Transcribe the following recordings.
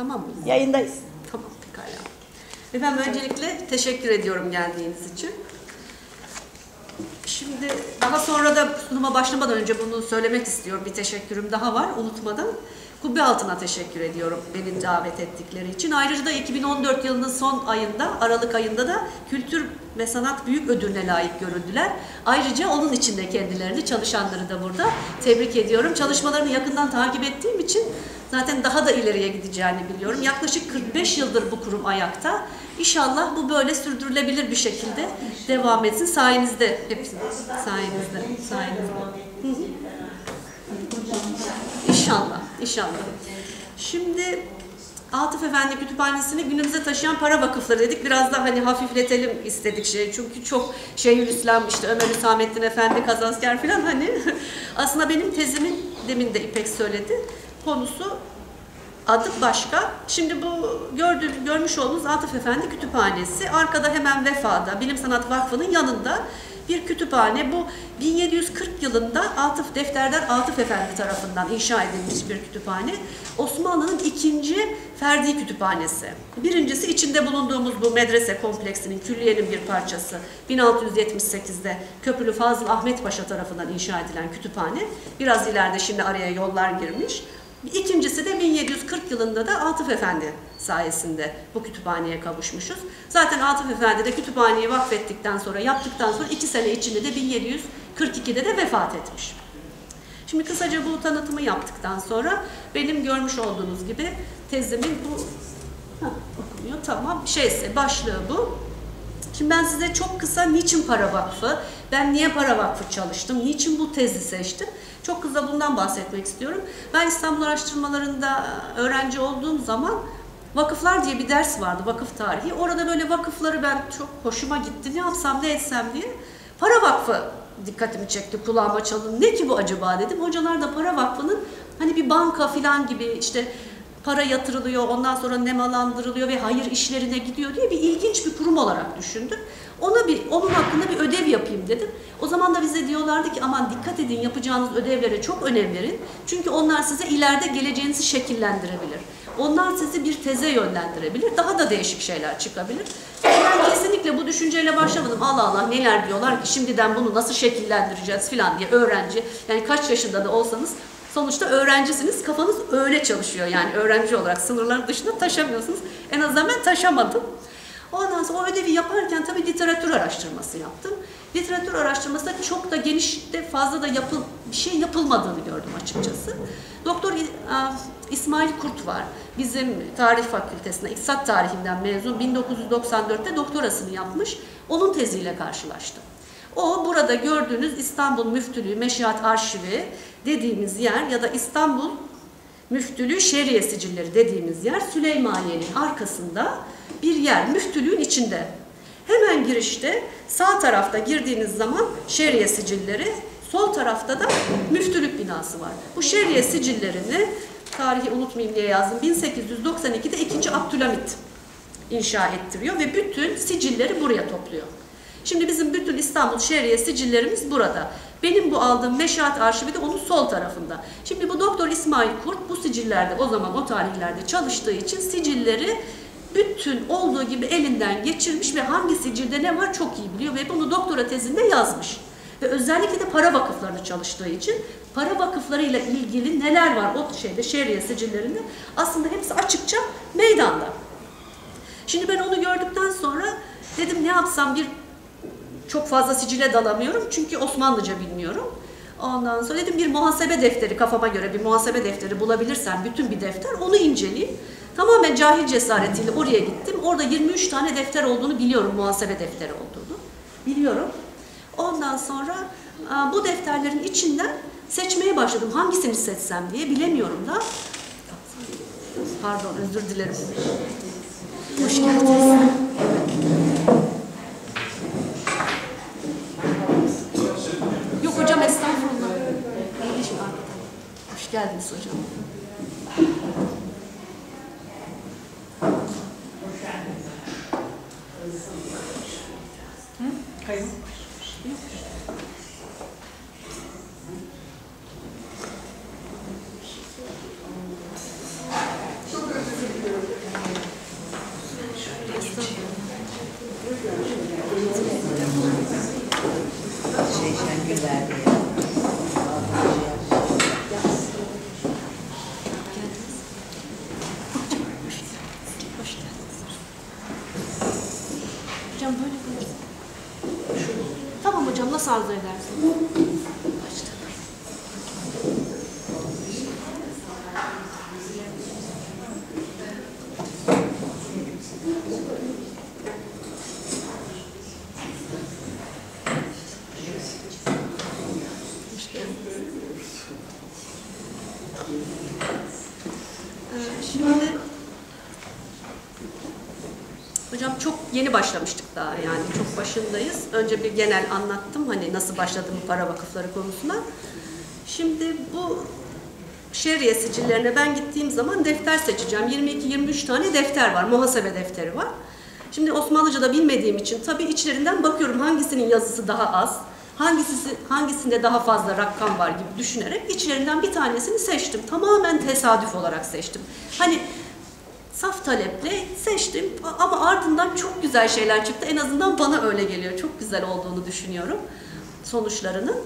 Tamam mı? Yayındayız. Tamam pekala. Efendim öncelikle teşekkür ediyorum geldiğiniz için. Şimdi daha sonra da sunuma başlamadan önce bunu söylemek istiyorum. Bir teşekkürüm daha var unutmadan. Kubbe Altı'na teşekkür ediyorum beni davet ettikleri için. Ayrıca da 2014 yılının son ayında, Aralık ayında da Kültür ve Sanat Büyük Ödülüne layık görüldüler. Ayrıca onun için de kendilerini, çalışanları da burada tebrik ediyorum. Çalışmalarını yakından takip ettiğim için zaten daha da ileriye gideceğini biliyorum. Yaklaşık 45 yıldır bu kurum ayakta. İnşallah bu böyle sürdürülebilir bir şekilde devam etsin. Sayenizde, hepsi sayenizde, sayenizde. İnşallah, inşallah. Şimdi Atıf Efendi Kütüphanesi'ni günümüze taşıyan para vakıfları dedik. Biraz da hani hafifletelim istedik şey. Çünkü çok Şeyhülislam işte Ömer Hüsamettin Efendi, Kazasker falan hani aslında benim tezimin demin de İpek söyledi. Konusu adı başka. Şimdi bu gördüğünüz, görmüş olduğunuz Atıf Efendi Kütüphanesi. Arkada hemen Vefa'da, Bilim Sanat Vakfı'nın yanında bir kütüphane. Bu 1740 yılında Atıf Defterder Atıf Efendi tarafından inşa edilmiş bir kütüphane. Osmanlı'nın ikinci ferdi kütüphanesi. Birincisi içinde bulunduğumuz bu medrese kompleksinin, külliyenin bir parçası. 1678'de Köprülü Fazıl Ahmet Paşa tarafından inşa edilen kütüphane. Biraz ileride şimdi araya yollar girmiş. İkincisi de 1740 yılında da Atıf Efendi sayesinde bu kütüphaneye kavuşmuşuz. Zaten Atıf Efendi de kütüphaneyi vakfettikten sonra, yaptıktan sonra iki sene içinde de 1742'de de vefat etmiş. Şimdi kısaca bu tanıtımı yaptıktan sonra benim görmüş olduğunuz gibi tezimin bu Heh, okunuyor tamam şeyse başlığı bu. Şimdi ben size çok kısa niçin Para Vakfı, ben niye Para Vakfı çalıştım, niçin bu tezi seçtim? Çok kısa bundan bahsetmek istiyorum. Ben İstanbul araştırmalarında öğrenci olduğum zaman vakıflar diye bir ders vardı, vakıf tarihi. Orada böyle vakıfları ben çok hoşuma gitti, ne yapsam ne etsem diye. Para Vakfı dikkatimi çekti, kulağıma çalın. Ne ki bu acaba dedim. Hocalar da Para Vakfı'nın hani bir banka falan gibi işte para yatırılıyor, ondan sonra nemalandırılıyor ve hayır işlerine gidiyor diye bir ilginç bir kurum olarak düşündüm. Ona bir, onun hakkında bir ödev yapayım dedim. O zaman da bize diyorlardı ki aman dikkat edin yapacağınız ödevlere çok önem verin. Çünkü onlar size ileride geleceğinizi şekillendirebilir. Onlar sizi bir teze yönlendirebilir. Daha da değişik şeyler çıkabilir. Ben kesinlikle bu düşünceyle başlamadım. Allah Allah neler diyorlar ki şimdiden bunu nasıl şekillendireceğiz falan diye öğrenci. Yani kaç yaşında da olsanız Sonuçta öğrencisiniz, kafanız öyle çalışıyor yani öğrenci olarak sınırların dışında taşamıyorsunuz. En azından ben taşamadım. Ondan sonra o ödevi yaparken tabii literatür araştırması yaptım. Literatür araştırmasında çok da geniş de fazla da yapıl, bir şey yapılmadığını gördüm açıkçası. Doktor İsmail Kurt var. Bizim tarih fakültesinde, iktisat tarihinden mezun 1994'te doktorasını yapmış. Onun teziyle karşılaştım. O burada gördüğünüz İstanbul Müftülüğü Meşihat Arşivi dediğimiz yer ya da İstanbul Müftülüğü Şeriye Sicilleri dediğimiz yer Süleymaniye'nin arkasında bir yer, müftülüğün içinde. Hemen girişte sağ tarafta girdiğiniz zaman Şeriye Sicilleri, sol tarafta da müftülük binası var. Bu Şeriye Sicillerini tarihi unutmayayım diye yazdım. 1892'de 2. Abdülhamit inşa ettiriyor ve bütün sicilleri buraya topluyor. Şimdi bizim bütün İstanbul Şehriye sicillerimiz burada. Benim bu aldığım Meşahat Arşivi de onun sol tarafında. Şimdi bu Doktor İsmail Kurt bu sicillerde o zaman o tarihlerde çalıştığı için sicilleri bütün olduğu gibi elinden geçirmiş ve hangi sicilde ne var çok iyi biliyor ve bunu doktora tezinde yazmış. Ve özellikle de para vakıflarında çalıştığı için para vakıflarıyla ilgili neler var o şeyde şehriye sicillerinde aslında hepsi açıkça meydanda. Şimdi ben onu gördükten sonra dedim ne yapsam bir çok fazla sicile dalamıyorum çünkü Osmanlıca bilmiyorum. Ondan sonra dedim bir muhasebe defteri kafama göre bir muhasebe defteri bulabilirsem bütün bir defter onu inceleyeyim. Tamamen cahil cesaretiyle oraya gittim. Orada 23 tane defter olduğunu biliyorum muhasebe defteri olduğunu. Biliyorum. Ondan sonra bu defterlerin içinden seçmeye başladım. Hangisini seçsem diye bilemiyorum da. Pardon özür dilerim. Hoş geldiniz. Yok hocam estağfurullah. Hoş geldiniz hocam. Kayın. Çok özür diliyorum. Hocam böyle koyarız. Tamam hocam nasıl arzu edersin? Başla. Ee, Şimdi hocam çok yeni başlamıştık daha yani çok başındayız. Önce bir genel anlattım hani nasıl başladım para vakıfları konusuna. Şimdi bu şehriye sicillerine ben gittiğim zaman defter seçeceğim. 22-23 tane defter var, muhasebe defteri var. Şimdi Osmanlıca'da bilmediğim için tabii içlerinden bakıyorum hangisinin yazısı daha az, hangisi hangisinde daha fazla rakam var gibi düşünerek içlerinden bir tanesini seçtim. Tamamen tesadüf olarak seçtim. Hani saf taleple seçtim ama ardından çok güzel şeyler çıktı. En azından bana öyle geliyor. Çok güzel olduğunu düşünüyorum sonuçlarının.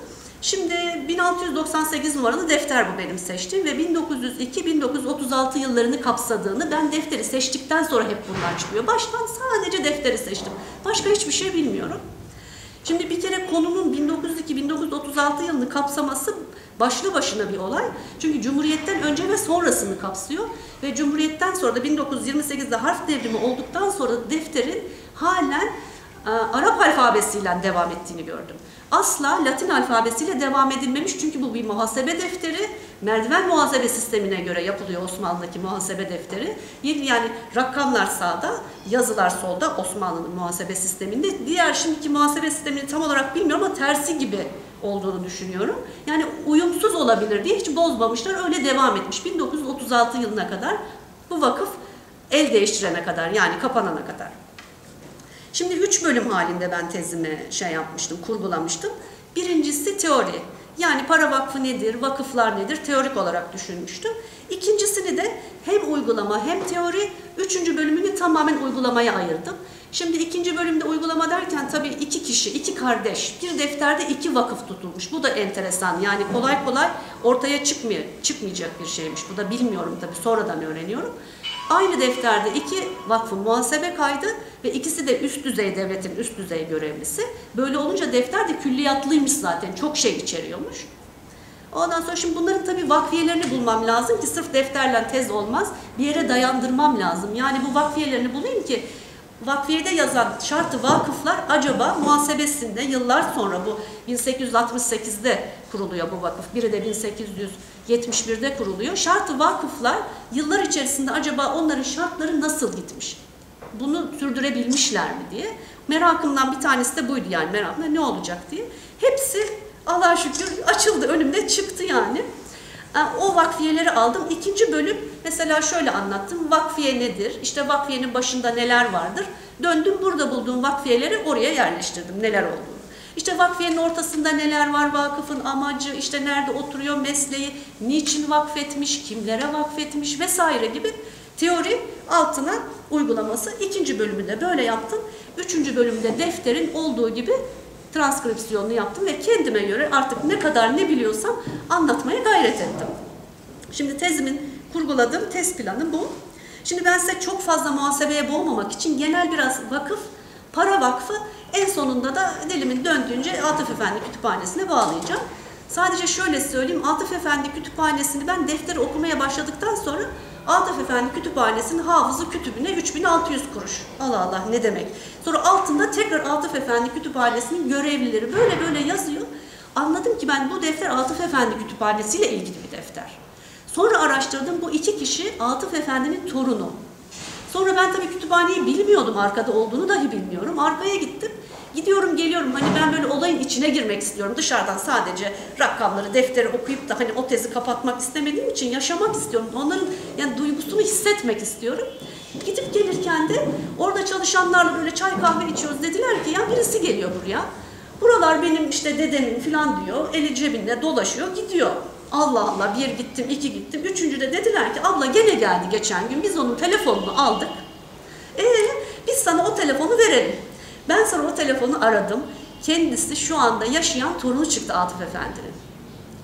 Şimdi 1698 numaralı defter bu benim seçtiğim ve 1902-1936 yıllarını kapsadığını ben defteri seçtikten sonra hep bunlar çıkıyor. Baştan sadece defteri seçtim. Başka hiçbir şey bilmiyorum. Şimdi bir kere konunun 1902-1936 yılını kapsaması başlı başına bir olay. Çünkü Cumhuriyet'ten önce ve sonrasını kapsıyor. Ve Cumhuriyet'ten sonra da 1928'de harf devrimi olduktan sonra defterin halen e, Arap alfabesiyle devam ettiğini gördüm. Asla Latin alfabesiyle devam edilmemiş çünkü bu bir muhasebe defteri. Merdiven muhasebe sistemine göre yapılıyor Osmanlı'daki muhasebe defteri. Yani rakamlar sağda, yazılar solda Osmanlı'nın muhasebe sisteminde. Diğer şimdiki muhasebe sistemini tam olarak bilmiyorum ama tersi gibi olduğunu düşünüyorum. Yani uyumsuz olabilir diye hiç bozmamışlar. Öyle devam etmiş. 1936 yılına kadar bu vakıf el değiştirene kadar yani kapanana kadar. Şimdi üç bölüm halinde ben tezimi şey yapmıştım, kurgulamıştım. Birincisi teori. Yani para vakfı nedir, vakıflar nedir teorik olarak düşünmüştüm. İkincisini de hem uygulama hem teori, üçüncü bölümünü tamamen uygulamaya ayırdım. Şimdi ikinci bölümde uygulama derken tabii iki kişi, iki kardeş, bir defterde iki vakıf tutulmuş. Bu da enteresan. Yani kolay kolay ortaya çıkmıyor, çıkmayacak bir şeymiş. Bu da bilmiyorum tabii sonradan öğreniyorum. Aynı defterde iki vakfın muhasebe kaydı ve ikisi de üst düzey devletin üst düzey görevlisi. Böyle olunca defter de külliyatlıymış zaten. Çok şey içeriyormuş. Ondan sonra şimdi bunların tabii vakfiyelerini bulmam lazım ki sırf defterle tez olmaz. Bir yere dayandırmam lazım. Yani bu vakfiyelerini bulayım ki vakfiyede yazan şartı vakıflar acaba muhasebesinde yıllar sonra bu 1868'de kuruluyor bu vakıf. Biri de 1871'de kuruluyor. Şartı vakıflar yıllar içerisinde acaba onların şartları nasıl gitmiş? Bunu sürdürebilmişler mi diye. Merakımdan bir tanesi de buydu yani merakımda ne olacak diye. Hepsi Allah'a şükür açıldı önümde çıktı yani. O vakfiyeleri aldım. İkinci bölüm mesela şöyle anlattım. Vakfiye nedir? İşte vakfiyenin başında neler vardır? Döndüm burada bulduğum vakfiyeleri oraya yerleştirdim. Neler olduğunu. İşte vakfiyenin ortasında neler var, vakıfın amacı, işte nerede oturuyor, mesleği, niçin vakfetmiş, kimlere vakfetmiş vesaire gibi teori altına uygulaması. İkinci bölümü de böyle yaptım. Üçüncü bölümde defterin olduğu gibi transkripsiyonunu yaptım ve kendime göre artık ne kadar ne biliyorsam anlatmaya gayret ettim. Şimdi tezimin kurguladığım tez planı bu. Şimdi ben size çok fazla muhasebeye boğmamak için genel biraz vakıf, para vakfı en sonunda da dilimin döndüğünce Atıf Efendi Kütüphanesi'ne bağlayacağım. Sadece şöyle söyleyeyim, Atıf Efendi Kütüphanesi'ni ben defteri okumaya başladıktan sonra Atıf Efendi Kütüphanesi'nin hafızı kütübüne 3600 kuruş. Allah Allah ne demek. Sonra altında tekrar Atıf Efendi Kütüphanesi'nin görevlileri böyle böyle yazıyor. Anladım ki ben bu defter Atıf Efendi Kütüphanesi ile ilgili bir defter. Sonra araştırdım bu iki kişi Atıf Efendi'nin torunu. Sonra ben tabii kütüphaneyi bilmiyordum arkada olduğunu dahi bilmiyorum. Arkaya gittim. Gidiyorum geliyorum hani ben böyle olayın içine girmek istiyorum. Dışarıdan sadece rakamları, defteri okuyup da hani o tezi kapatmak istemediğim için yaşamak istiyorum. Onların yani duygusunu hissetmek istiyorum. Gidip gelirken de orada çalışanlarla böyle çay kahve içiyoruz. Dediler ki ya birisi geliyor buraya. Buralar benim işte dedemin falan diyor. Eli cebinde dolaşıyor gidiyor. Allah Allah bir gittim iki gittim. Üçüncü de dediler ki abla gene geldi geçen gün. Biz onun telefonunu aldık. Ee biz sana o telefonu verelim. Ben sonra o telefonu aradım. Kendisi şu anda yaşayan torunu çıktı Atıf Efendi'nin.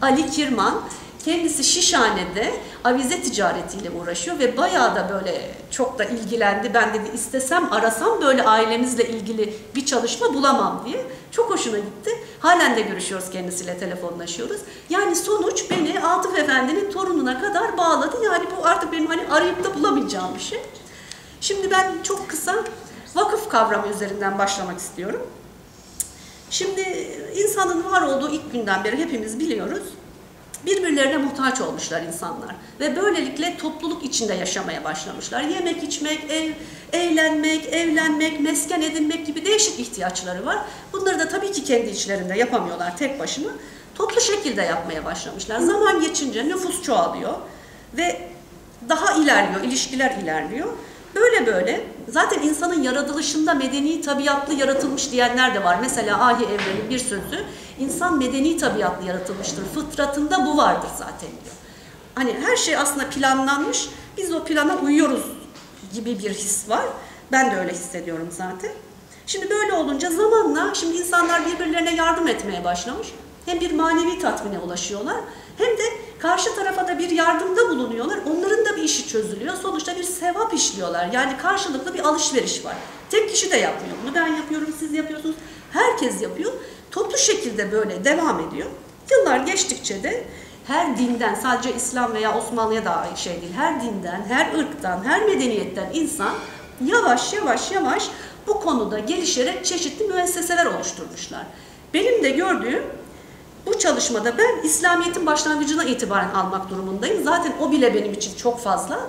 Ali Kirman. Kendisi Şişhane'de avize ticaretiyle uğraşıyor ve bayağı da böyle çok da ilgilendi. Ben dedi istesem arasam böyle ailemizle ilgili bir çalışma bulamam diye. Çok hoşuna gitti. Halen de görüşüyoruz kendisiyle telefonlaşıyoruz. Yani sonuç beni Atıf Efendi'nin torununa kadar bağladı. Yani bu artık benim hani arayıp da bulamayacağım bir şey. Şimdi ben çok kısa vakıf kavramı üzerinden başlamak istiyorum. Şimdi insanın var olduğu ilk günden beri hepimiz biliyoruz. Birbirlerine muhtaç olmuşlar insanlar ve böylelikle topluluk içinde yaşamaya başlamışlar. Yemek, içmek, ev, eğlenmek, evlenmek, mesken edinmek gibi değişik ihtiyaçları var. Bunları da tabii ki kendi içlerinde yapamıyorlar tek başına. Toplu şekilde yapmaya başlamışlar. Zaman geçince nüfus çoğalıyor ve daha ilerliyor, ilişkiler ilerliyor. Böyle böyle zaten insanın yaratılışında medeni tabiatlı yaratılmış diyenler de var. Mesela Ahi Evren'in bir sözü insan medeni tabiatlı yaratılmıştır. Fıtratında bu vardır zaten diyor. Hani her şey aslında planlanmış. Biz o plana uyuyoruz gibi bir his var. Ben de öyle hissediyorum zaten. Şimdi böyle olunca zamanla şimdi insanlar birbirlerine yardım etmeye başlamış. Hem bir manevi tatmine ulaşıyorlar hem de karşı tarafa da bir yardımda bulunuyorlar. Onların da bir işi çözülüyor. Sonuçta bir sevap işliyorlar. Yani karşılıklı bir alışveriş var. Tek kişi de yapmıyor bunu. Ben yapıyorum, siz yapıyorsunuz. Herkes yapıyor. Toplu şekilde böyle devam ediyor. Yıllar geçtikçe de her dinden, sadece İslam veya Osmanlı'ya da şey değil, her dinden, her ırktan, her medeniyetten insan yavaş yavaş yavaş bu konuda gelişerek çeşitli müesseseler oluşturmuşlar. Benim de gördüğüm bu çalışmada ben İslamiyet'in başlangıcına itibaren almak durumundayım. Zaten o bile benim için çok fazla.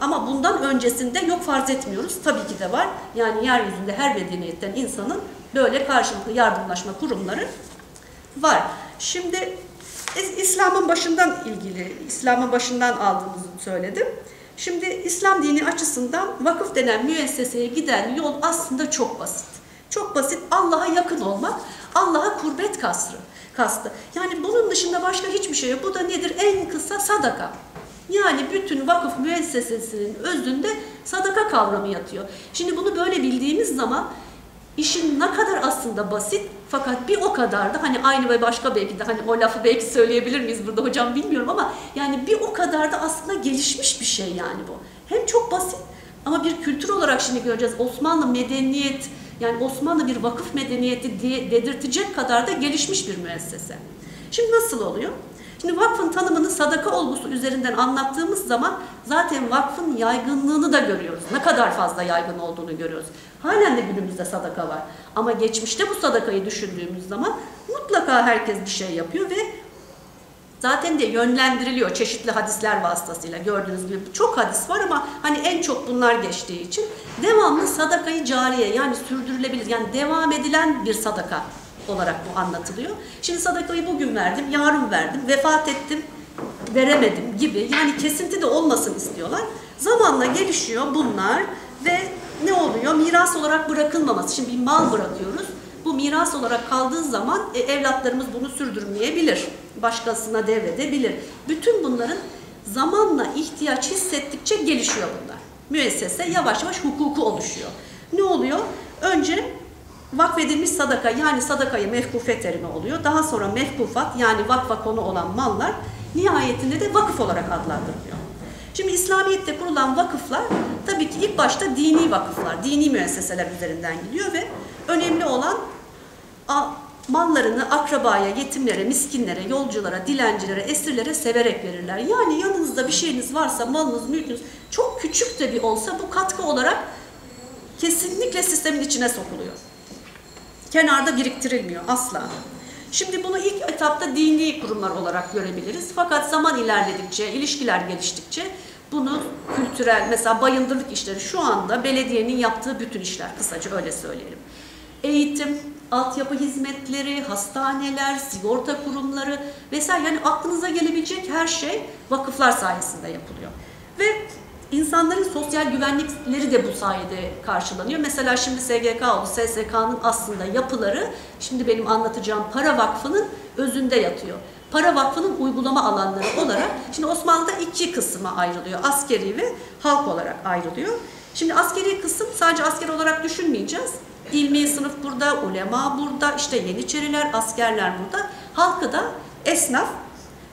Ama bundan öncesinde yok farz etmiyoruz. Tabii ki de var. Yani yeryüzünde her medeniyetten insanın böyle karşılıklı yardımlaşma kurumları var. Şimdi İslam'ın başından ilgili, İslam'ın başından aldığımızı söyledim. Şimdi İslam dini açısından vakıf denen müesseseye giden yol aslında çok basit. Çok basit Allah'a yakın olmak, Allah'a kurbet kasrı kastı. Yani bunun dışında başka hiçbir şey yok. Bu da nedir? En kısa sadaka. Yani bütün vakıf müessesesinin özünde sadaka kavramı yatıyor. Şimdi bunu böyle bildiğimiz zaman işin ne kadar aslında basit fakat bir o kadar da hani aynı ve başka belki de hani o lafı belki söyleyebilir miyiz burada hocam bilmiyorum ama yani bir o kadar da aslında gelişmiş bir şey yani bu. Hem çok basit ama bir kültür olarak şimdi göreceğiz Osmanlı medeniyet yani Osmanlı bir vakıf medeniyeti diye dedirtecek kadar da gelişmiş bir müessese. Şimdi nasıl oluyor? Şimdi vakfın tanımını sadaka olgusu üzerinden anlattığımız zaman zaten vakfın yaygınlığını da görüyoruz. Ne kadar fazla yaygın olduğunu görüyoruz. Halen de günümüzde sadaka var. Ama geçmişte bu sadakayı düşündüğümüz zaman mutlaka herkes bir şey yapıyor ve zaten de yönlendiriliyor çeşitli hadisler vasıtasıyla. Gördüğünüz gibi çok hadis var ama hani en çok bunlar geçtiği için devamlı sadakayı cariye yani sürdürülebilir yani devam edilen bir sadaka olarak bu anlatılıyor. Şimdi sadakayı bugün verdim, yarın verdim, vefat ettim, veremedim gibi yani kesinti de olmasın istiyorlar. Zamanla gelişiyor bunlar ve ne oluyor? Miras olarak bırakılmaması. Şimdi bir mal bırakıyoruz. Bu miras olarak kaldığı zaman e, evlatlarımız bunu sürdürmeyebilir. Başkasına devredebilir. Bütün bunların zamanla ihtiyaç hissettikçe gelişiyor bunlar. Müessese yavaş yavaş hukuku oluşuyor. Ne oluyor? Önce vakfedilmiş sadaka yani sadakayı mefkufe terimi oluyor. Daha sonra mefkufat yani vakfa konu olan mallar nihayetinde de vakıf olarak adlandırılıyor. Şimdi İslamiyet'te kurulan vakıflar tabii ki ilk başta dini vakıflar, dini müesseseler üzerinden gidiyor ve önemli olan mallarını akrabaya, yetimlere, miskinlere, yolculara, dilencilere, esirlere severek verirler. Yani yanınızda bir şeyiniz varsa, malınız, mülkünüz çok küçük de bir olsa bu katkı olarak kesinlikle sistemin içine sokuluyor. Kenarda biriktirilmiyor asla. Şimdi bunu ilk etapta dini kurumlar olarak görebiliriz. Fakat zaman ilerledikçe, ilişkiler geliştikçe bunu kültürel, mesela bayındırlık işleri şu anda belediyenin yaptığı bütün işler kısaca öyle söyleyelim. Eğitim, altyapı hizmetleri, hastaneler, sigorta kurumları vesaire yani aklınıza gelebilecek her şey vakıflar sayesinde yapılıyor. Ve insanların sosyal güvenlikleri de bu sayede karşılanıyor. Mesela şimdi SGK oldu, SSK'nın aslında yapıları şimdi benim anlatacağım para vakfının özünde yatıyor. Para vakfının uygulama alanları olarak şimdi Osmanlı'da iki kısma ayrılıyor. Askeri ve halk olarak ayrılıyor. Şimdi askeri kısım sadece asker olarak düşünmeyeceğiz. İlmi sınıf burada, ulema burada, işte yeniçeriler, askerler burada. Halkı da esnaf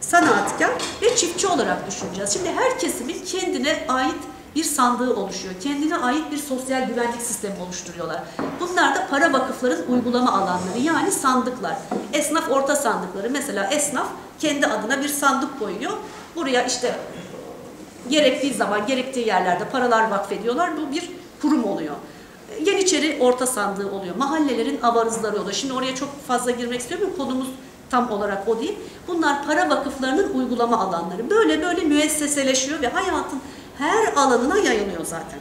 Sanaatkar ve çiftçi olarak düşüneceğiz. Şimdi her kesimin kendine ait bir sandığı oluşuyor. Kendine ait bir sosyal güvenlik sistemi oluşturuyorlar. Bunlar da para vakıfların uygulama alanları yani sandıklar. Esnaf orta sandıkları. Mesela esnaf kendi adına bir sandık koyuyor. Buraya işte gerektiği zaman gerektiği yerlerde paralar vakfediyorlar. Bu bir kurum oluyor. Yeniçeri orta sandığı oluyor. Mahallelerin avarızları oluyor. Şimdi oraya çok fazla girmek istiyorum. Konumuz tam olarak o değil. Bunlar para vakıflarının uygulama alanları. Böyle böyle müesseseleşiyor ve hayatın her alanına yayılıyor zaten.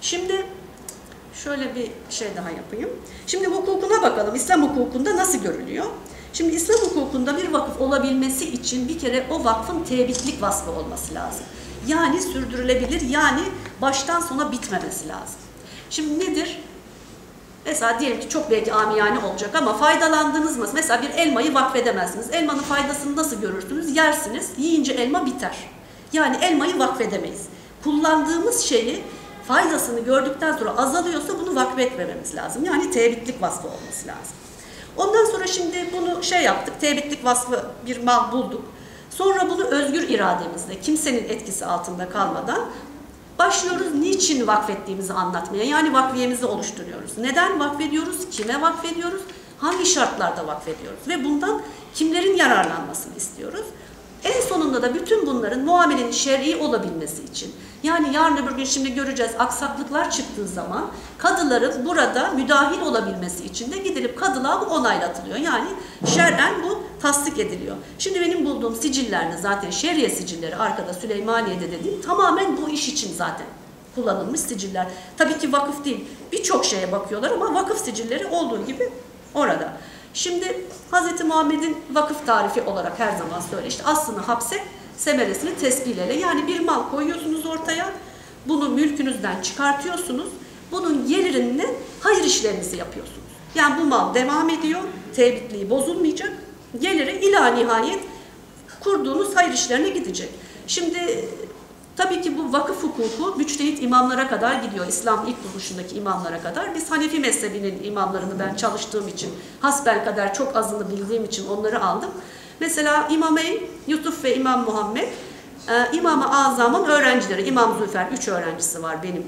Şimdi şöyle bir şey daha yapayım. Şimdi hukukuna bakalım. İslam hukukunda nasıl görülüyor? Şimdi İslam hukukunda bir vakıf olabilmesi için bir kere o vakfın tebitlik vasfı olması lazım. Yani sürdürülebilir, yani baştan sona bitmemesi lazım. Şimdi nedir? Mesela diyelim ki çok belki amiyane olacak ama faydalandığınız mı? Mesela bir elmayı vakfedemezsiniz. Elmanın faydasını nasıl görürsünüz? Yersiniz, yiyince elma biter. Yani elmayı vakfedemeyiz. Kullandığımız şeyi faydasını gördükten sonra azalıyorsa bunu vakfetmememiz lazım. Yani tebitlik vasfı olması lazım. Ondan sonra şimdi bunu şey yaptık, tebitlik vasfı bir mal bulduk. Sonra bunu özgür irademizle, kimsenin etkisi altında kalmadan başlıyoruz niçin vakfettiğimizi anlatmaya. Yani vakfiyemizi oluşturuyoruz. Neden vakfediyoruz, kime vakfediyoruz, hangi şartlarda vakfediyoruz ve bundan kimlerin yararlanmasını istiyoruz. En sonunda da bütün bunların muamelenin şer'i olabilmesi için yani yarın öbür gün şimdi göreceğiz aksaklıklar çıktığı zaman kadıların burada müdahil olabilmesi için de gidilip kadılığa bu onaylatılıyor. Yani şer'en bu tasdik ediliyor. Şimdi benim bulduğum sicillerde zaten şeriye sicilleri arkada Süleymaniye'de dediğim tamamen bu iş için zaten kullanılmış siciller. Tabii ki vakıf değil birçok şeye bakıyorlar ama vakıf sicilleri olduğu gibi orada. Şimdi Hz. Muhammed'in vakıf tarifi olarak her zaman söyle işte aslını hapse semeresini tesbihlele. Yani bir mal koyuyorsunuz ortaya, bunu mülkünüzden çıkartıyorsunuz, bunun gelirini hayır işlerinizi yapıyorsunuz. Yani bu mal devam ediyor, tebitliği bozulmayacak, geliri ila nihayet kurduğunuz hayır işlerine gidecek. Şimdi tabii ki bu vakıf hukuku müçtehit imamlara kadar gidiyor. İslam ilk kuruluşundaki imamlara kadar. Biz Hanefi mezhebinin imamlarını ben çalıştığım için, hasbel kadar çok azını bildiğim için onları aldım. Mesela İmameyn, Yusuf ve İmam Muhammed, e, İmam-ı Azam'ın öğrencileri, İmam Zülfer, üç öğrencisi var benim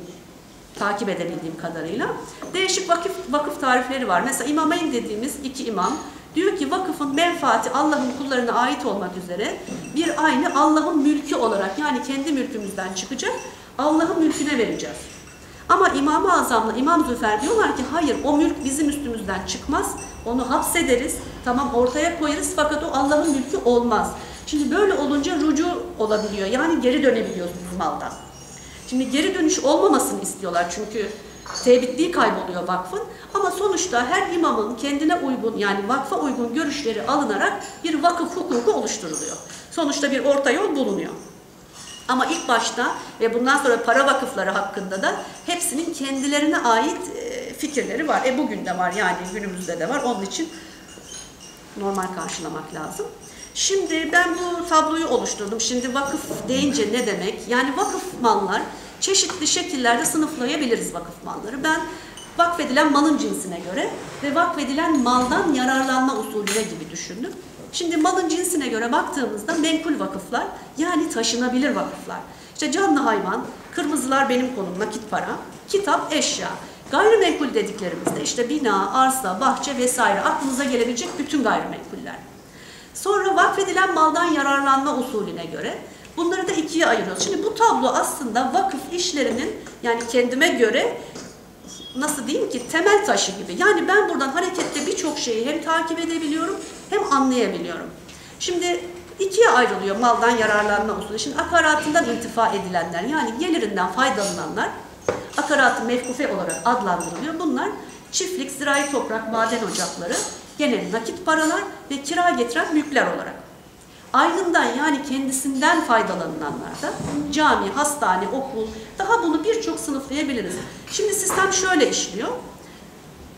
takip edebildiğim kadarıyla. Değişik vakıf, vakıf tarifleri var. Mesela İmameyn dediğimiz iki imam, diyor ki vakıfın menfaati Allah'ın kullarına ait olmak üzere bir aynı Allah'ın mülkü olarak yani kendi mülkümüzden çıkacak, Allah'ın mülküne vereceğiz. Ama İmam-ı Azam'la İmam Züfer diyorlar ki hayır o mülk bizim üstümüzden çıkmaz. Onu hapsederiz. Tamam ortaya koyarız fakat o Allah'ın mülkü olmaz. Şimdi böyle olunca rucu olabiliyor. Yani geri dönebiliyorsunuz maldan. Şimdi geri dönüş olmamasını istiyorlar çünkü tebitliği kayboluyor vakfın. Ama sonuçta her imamın kendine uygun yani vakfa uygun görüşleri alınarak bir vakıf hukuku oluşturuluyor. Sonuçta bir orta yol bulunuyor. Ama ilk başta ve bundan sonra para vakıfları hakkında da hepsinin kendilerine ait e, fikirleri var. E bugün de var yani günümüzde de var. Onun için normal karşılamak lazım. Şimdi ben bu tabloyu oluşturdum. Şimdi vakıf deyince ne demek? Yani vakıf mallar çeşitli şekillerde sınıflayabiliriz vakıf malları. Ben vakfedilen malın cinsine göre ve vakfedilen maldan yararlanma usulüne gibi düşündüm. Şimdi malın cinsine göre baktığımızda menkul vakıflar yani taşınabilir vakıflar. İşte canlı hayvan, kırmızılar benim konum nakit para, kitap, eşya. Gayrimenkul dediklerimizde işte bina, arsa, bahçe vesaire aklınıza gelebilecek bütün gayrimenkuller. Sonra vakfedilen maldan yararlanma usulüne göre bunları da ikiye ayırıyoruz. Şimdi bu tablo aslında vakıf işlerinin yani kendime göre nasıl diyeyim ki temel taşı gibi. Yani ben buradan hareketle birçok şeyi hem takip edebiliyorum hem anlayabiliyorum. Şimdi ikiye ayrılıyor maldan yararlanma usulü. Şimdi akaratından intifa edilenler yani gelirinden faydalananlar akaratı mevkufe olarak adlandırılıyor. Bunlar çiftlik, zirai toprak, maden ocakları, genel nakit paralar ve kira getiren mülkler olarak. Aydından yani kendisinden faydalananlar da cami, hastane, okul, daha bunu birçok sınıflayabiliriz. Şimdi sistem şöyle işliyor.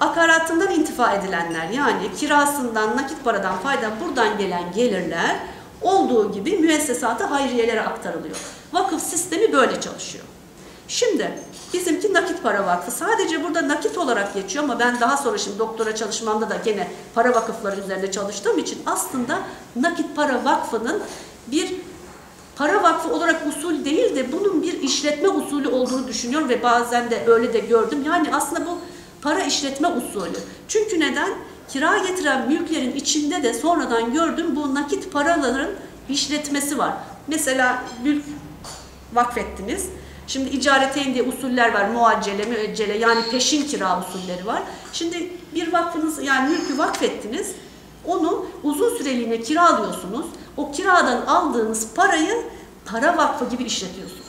Akaratından intifa edilenler yani kirasından, nakit paradan fayda buradan gelen gelirler olduğu gibi müessesata hayriyelere aktarılıyor. Vakıf sistemi böyle çalışıyor. Şimdi bizimki nakit para vakfı. Sadece burada nakit olarak geçiyor ama ben daha sonra şimdi doktora çalışmamda da gene para vakıfları üzerinde çalıştığım için aslında nakit para vakfının bir para vakfı olarak usul değil de bunun bir işletme usulü olduğunu düşünüyorum ve bazen de öyle de gördüm. Yani aslında bu para işletme usulü. Çünkü neden? Kira getiren mülklerin içinde de sonradan gördüm bu nakit paraların işletmesi var. Mesela mülk vakfettiniz. Şimdi icareteyn diye usuller var. Muaccele, müeccele yani peşin kira usulleri var. Şimdi bir vakfınız yani mülkü vakfettiniz. Onu uzun süreliğine kiralıyorsunuz. O kiradan aldığınız parayı para vakfı gibi işletiyorsunuz.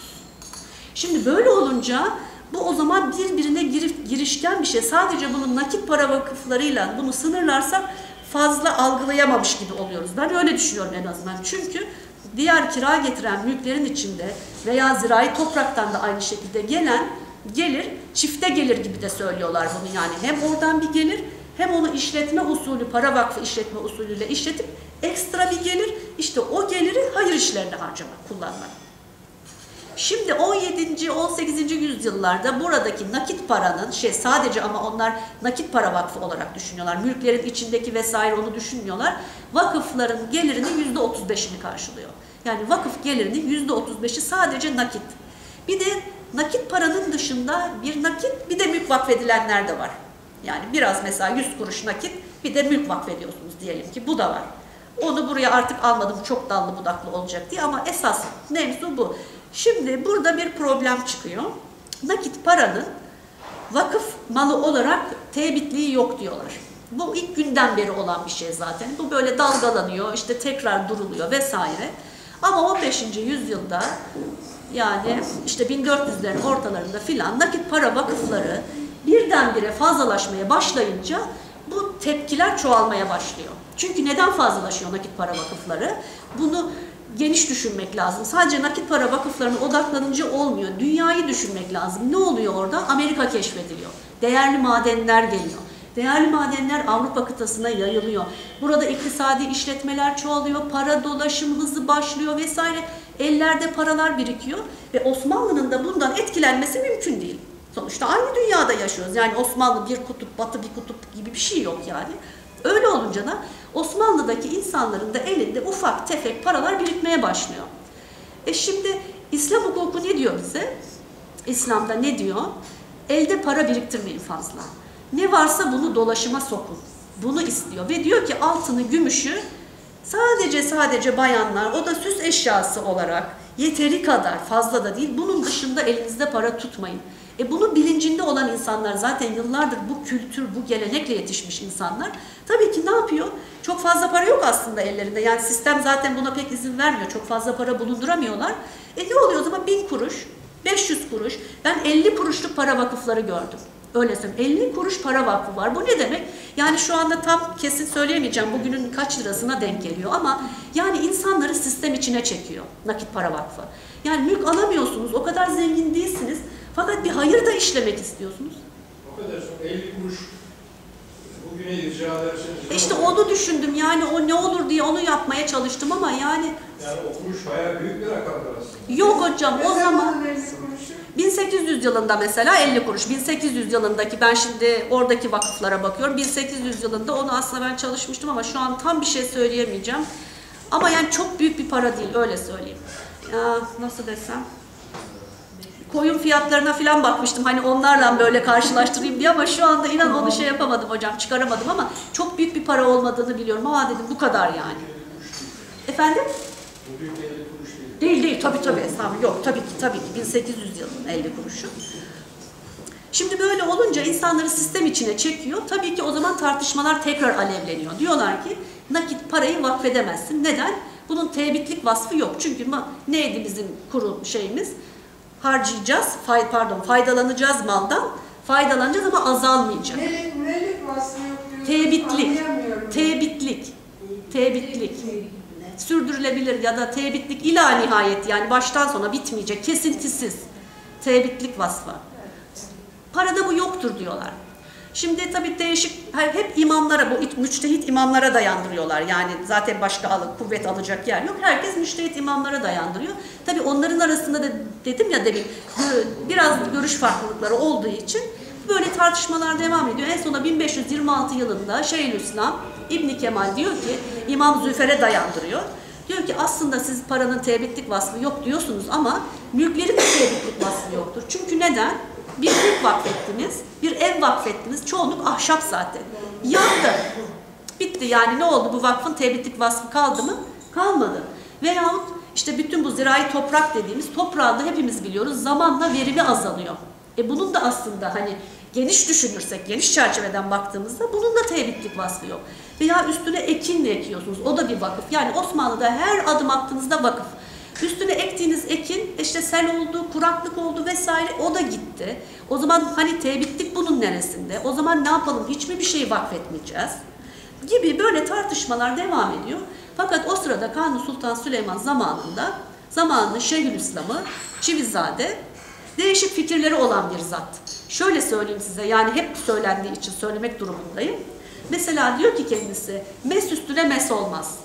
Şimdi böyle olunca bu o zaman birbirine girip, girişken bir şey. Sadece bunun nakit para vakıflarıyla bunu sınırlarsak fazla algılayamamış gibi oluyoruz. Ben öyle düşünüyorum en azından. Çünkü diğer kira getiren mülklerin içinde veya zirai topraktan da aynı şekilde gelen gelir çifte gelir gibi de söylüyorlar bunu yani. Hem oradan bir gelir hem onu işletme usulü, para vakfı işletme usulüyle işletip ekstra bir gelir, işte o geliri hayır işlerine harcamak, kullanmak. Şimdi 17. 18. yüzyıllarda buradaki nakit paranın şey sadece ama onlar nakit para vakfı olarak düşünüyorlar. Mülklerin içindeki vesaire onu düşünmüyorlar. Vakıfların gelirinin yüzde 35'ini karşılıyor. Yani vakıf gelirinin yüzde 35'i sadece nakit. Bir de nakit paranın dışında bir nakit bir de mülk vakfedilenler de var. Yani biraz mesela 100 kuruş nakit bir de mülk vakfediyorsunuz diyelim ki bu da var. Onu buraya artık almadım çok dallı budaklı olacak diye ama esas mevzu bu. Şimdi burada bir problem çıkıyor. Nakit paranın vakıf malı olarak tebitliği yok diyorlar. Bu ilk günden beri olan bir şey zaten. Bu böyle dalgalanıyor, işte tekrar duruluyor vesaire. Ama 15. yüzyılda yani işte 1400'lerin ortalarında filan nakit para vakıfları birdenbire fazlalaşmaya başlayınca bu tepkiler çoğalmaya başlıyor. Çünkü neden fazlalaşıyor nakit para vakıfları? Bunu geniş düşünmek lazım. Sadece nakit para vakıflarına odaklanınca olmuyor. Dünyayı düşünmek lazım. Ne oluyor orada? Amerika keşfediliyor. Değerli madenler geliyor. Değerli madenler Avrupa kıtasına yayılıyor. Burada iktisadi işletmeler çoğalıyor, para dolaşım hızı başlıyor vesaire. Ellerde paralar birikiyor ve Osmanlı'nın da bundan etkilenmesi mümkün değil. Sonuçta aynı dünyada yaşıyoruz. Yani Osmanlı bir kutup, batı bir kutup gibi bir şey yok yani. Öyle olunca da Osmanlı'daki insanların da elinde ufak tefek paralar birikmeye başlıyor. E şimdi İslam hukuku ne diyor bize? İslam'da ne diyor? Elde para biriktirmeyin fazla. Ne varsa bunu dolaşıma sokun. Bunu istiyor ve diyor ki altını, gümüşü sadece sadece bayanlar o da süs eşyası olarak yeteri kadar fazla da değil bunun dışında elinizde para tutmayın. E bunun bilincinde olan insanlar zaten yıllardır bu kültür, bu gelenekle yetişmiş insanlar. Tabii ki ne yapıyor? Çok fazla para yok aslında ellerinde. Yani sistem zaten buna pek izin vermiyor. Çok fazla para bulunduramıyorlar. E ne oluyor o zaman? Bin kuruş, 500 kuruş. Ben 50 kuruşluk para vakıfları gördüm. Öyle söyleyeyim. 50 kuruş para vakfı var. Bu ne demek? Yani şu anda tam kesin söyleyemeyeceğim bugünün kaç lirasına denk geliyor ama yani insanları sistem içine çekiyor nakit para vakfı. Yani mülk alamıyorsunuz, o kadar zengin değilsiniz fakat bir hayır da işlemek istiyorsunuz. O kadar çok 50 kuruş bugüne icra ederseniz... İşte onu düşündüm yani o ne olur diye onu yapmaya çalıştım ama yani Yani o kuruş bayağı büyük bir rakamdır aslında. yok hocam o zaman 50 kuruşu? 1800 yılında mesela 50 kuruş. 1800 yılındaki ben şimdi oradaki vakıflara bakıyorum. 1800 yılında onu aslında ben çalışmıştım ama şu an tam bir şey söyleyemeyeceğim. Ama yani çok büyük bir para değil öyle söyleyeyim. Ya, nasıl desem? Koyun fiyatlarına falan bakmıştım hani onlarla böyle karşılaştırayım diye ama şu anda inan onu şey yapamadım hocam çıkaramadım ama çok büyük bir para olmadığını biliyorum. Aa dedim bu kadar yani. Efendim? Bu büyük 50 kuruş değil. Değil tabii tabii estağfurullah yok tabii ki tabii ki 1800 yılın 50 kuruşu. Şimdi böyle olunca insanları sistem içine çekiyor. Tabii ki o zaman tartışmalar tekrar alevleniyor. Diyorlar ki nakit parayı vakfedemezsin. Neden? Bunun tebitlik vasfı yok. Çünkü neydi bizim kuru şeyimiz? Harcayacağız, fay, pardon faydalanacağız maldan. Faydalanacağız ama azalmayacak. Nelik, nelik. Tebitlik. Tebitlik. Tebitlik. Sürdürülebilir ya da tebitlik ila nihayet yani baştan sona bitmeyecek, kesintisiz. Tebitlik vasfı. Parada bu yoktur diyorlar. Şimdi tabii değişik hep imamlara bu it- müçtehit imamlara dayandırıyorlar. Yani zaten başka alıp kuvvet alacak yer yok. Herkes müçtehit imamlara dayandırıyor. Tabii onların arasında da dedim ya demin gö- biraz görüş farklılıkları olduğu için böyle tartışmalar devam ediyor. En sonunda 1526 yılında Şeyhülislam İbn Kemal diyor ki İmam Züfer'e dayandırıyor. Diyor ki aslında siz paranın tebitlik vasfı yok diyorsunuz ama mülklerin de tebitlik vasfı yoktur. Çünkü neden? Bir mülk vakfettiniz, bir ev vakfettiniz. Çoğunluk ahşap zaten. Yandı. Bitti yani ne oldu bu vakfın tebitlik vasfı kaldı mı? Kalmadı. Veyahut işte bütün bu zirai toprak dediğimiz toprağı da hepimiz biliyoruz zamanla verimi azalıyor. E bunun da aslında hani geniş düşünürsek, geniş çerçeveden baktığımızda bunun da tebitlik vasfı yok. Veya üstüne ekinle ekiyorsunuz. O da bir vakıf. Yani Osmanlı'da her adım attığınızda vakıf. Üstüne ektiğiniz ekin işte sel oldu, kuraklık oldu vesaire o da gitti. O zaman hani tebitlik bunun neresinde? O zaman ne yapalım? Hiç mi bir şey vakfetmeyeceğiz? Gibi böyle tartışmalar devam ediyor. Fakat o sırada Kanuni Sultan Süleyman zamanında zamanının Şeyhülislam'ı Çivizade değişik fikirleri olan bir zat. Şöyle söyleyeyim size yani hep söylendiği için söylemek durumundayım. Mesela diyor ki kendisi mes üstüne mes olmaz.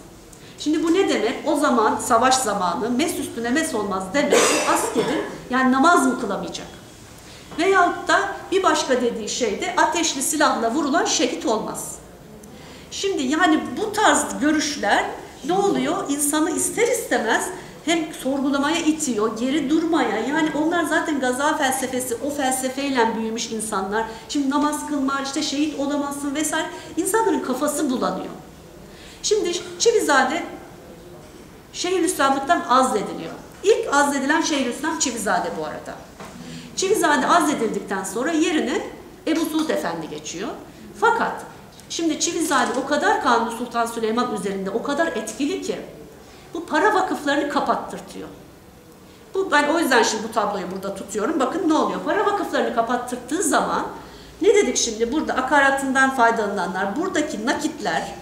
Şimdi bu ne demek? O zaman savaş zamanı mes üstüne mes olmaz demek bu askerin yani namaz mı kılamayacak? Veyahut da bir başka dediği şey de ateşli silahla vurulan şehit olmaz. Şimdi yani bu tarz görüşler ne oluyor? İnsanı ister istemez hem sorgulamaya itiyor, geri durmaya. Yani onlar zaten gaza felsefesi, o felsefeyle büyümüş insanlar. Şimdi namaz kılma, işte şehit olamazsın vesaire. İnsanların kafası bulanıyor. Şimdi Çivizade Şeyhülislamlıktan azlediliyor. İlk azledilen Şeyhülislam Çivizade bu arada. Çivizade azledildikten sonra yerine Ebu Suud Efendi geçiyor. Fakat şimdi Çivizade o kadar Kanuni Sultan Süleyman üzerinde o kadar etkili ki bu para vakıflarını kapattırtıyor. Bu, ben o yüzden şimdi bu tabloyu burada tutuyorum. Bakın ne oluyor? Para vakıflarını kapattırdığı zaman ne dedik şimdi? Burada akaratından faydalananlar, buradaki nakitler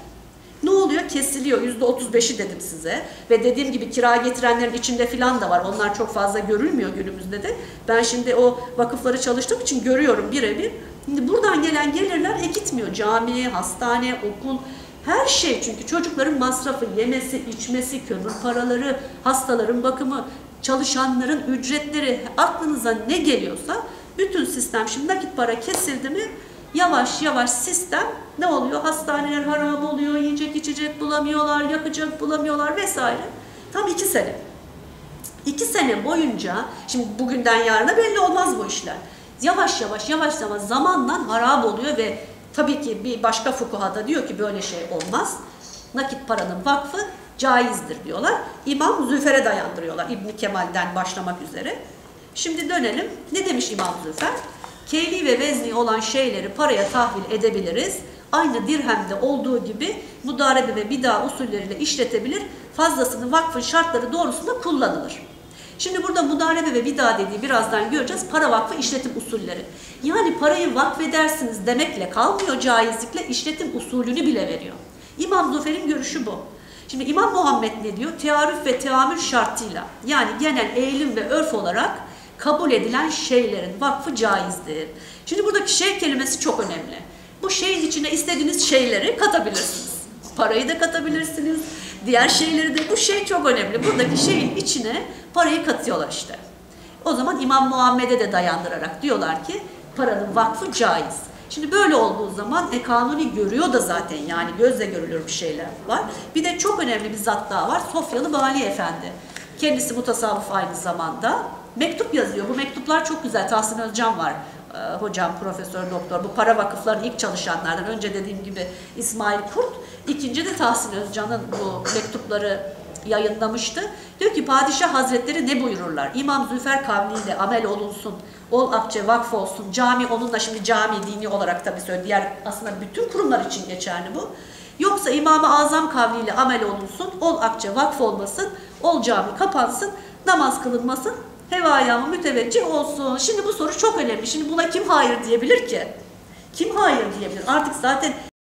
ne oluyor? Kesiliyor. Yüzde otuz beşi dedim size. Ve dediğim gibi kira getirenlerin içinde filan da var. Onlar çok fazla görülmüyor günümüzde de. Ben şimdi o vakıfları çalıştığım için görüyorum birebir. Şimdi buradan gelen gelirler e gitmiyor. Cami, hastane, okul, her şey çünkü çocukların masrafı, yemesi, içmesi, kömür paraları, hastaların bakımı, çalışanların ücretleri, aklınıza ne geliyorsa bütün sistem şimdi nakit para kesildi mi yavaş yavaş sistem ne oluyor? Hastaneler harap oluyor, yiyecek içecek bulamıyorlar, yakacak bulamıyorlar vesaire. Tam iki sene. İki sene boyunca, şimdi bugünden yarına belli olmaz bu işler. Yavaş yavaş yavaş yavaş zamanla harap oluyor ve tabii ki bir başka fukuhada diyor ki böyle şey olmaz. Nakit paranın vakfı caizdir diyorlar. İmam Züfer'e dayandırıyorlar İbn Kemal'den başlamak üzere. Şimdi dönelim. Ne demiş İmam Züfer? Keyli ve vezni olan şeyleri paraya tahvil edebiliriz. Aynı dirhemde olduğu gibi mudarebe ve bida usulleriyle işletebilir. Fazlasını vakfın şartları doğrusunda kullanılır. Şimdi burada mudarebe ve bida dediği birazdan göreceğiz. Para vakfı işletim usulleri. Yani parayı vakfedersiniz demekle kalmıyor caizlikle işletim usulünü bile veriyor. İmam Züfer'in görüşü bu. Şimdi İmam Muhammed ne diyor? Tearüf ve teamül şartıyla yani genel eğilim ve örf olarak kabul edilen şeylerin vakfı caizdir. Şimdi buradaki şey kelimesi çok önemli. Bu şeyin içine istediğiniz şeyleri katabilirsiniz. Parayı da katabilirsiniz. Diğer şeyleri de bu şey çok önemli. Buradaki şeyin içine parayı katıyorlar işte. O zaman İmam Muhammed'e de dayandırarak diyorlar ki paranın vakfı caiz. Şimdi böyle olduğu zaman e, kanuni görüyor da zaten yani gözle görülür bir şeyler var. Bir de çok önemli bir zat daha var. Sofyalı Bali Efendi. Kendisi mutasavvıf aynı zamanda. Mektup yazıyor. Bu mektuplar çok güzel. Tahsin Özcan var. Ee, hocam, profesör, doktor. Bu para vakıfların ilk çalışanlardan. Önce dediğim gibi İsmail Kurt. İkinci de Tahsin Özcan'ın bu mektupları yayınlamıştı. Diyor ki Padişah Hazretleri ne buyururlar? İmam Züfer kavliyle amel olunsun, ol akçe vakf olsun, cami onunla şimdi cami dini olarak tabii söylüyor. Diğer aslında bütün kurumlar için geçerli bu. Yoksa İmam-ı Azam kavliyle amel olunsun, ol akçe vakf olmasın, ol cami kapansın, namaz kılınmasın, heva ayağımı müteveccih olsun. Şimdi bu soru çok önemli. Şimdi buna kim hayır diyebilir ki? Kim hayır diyebilir? Artık zaten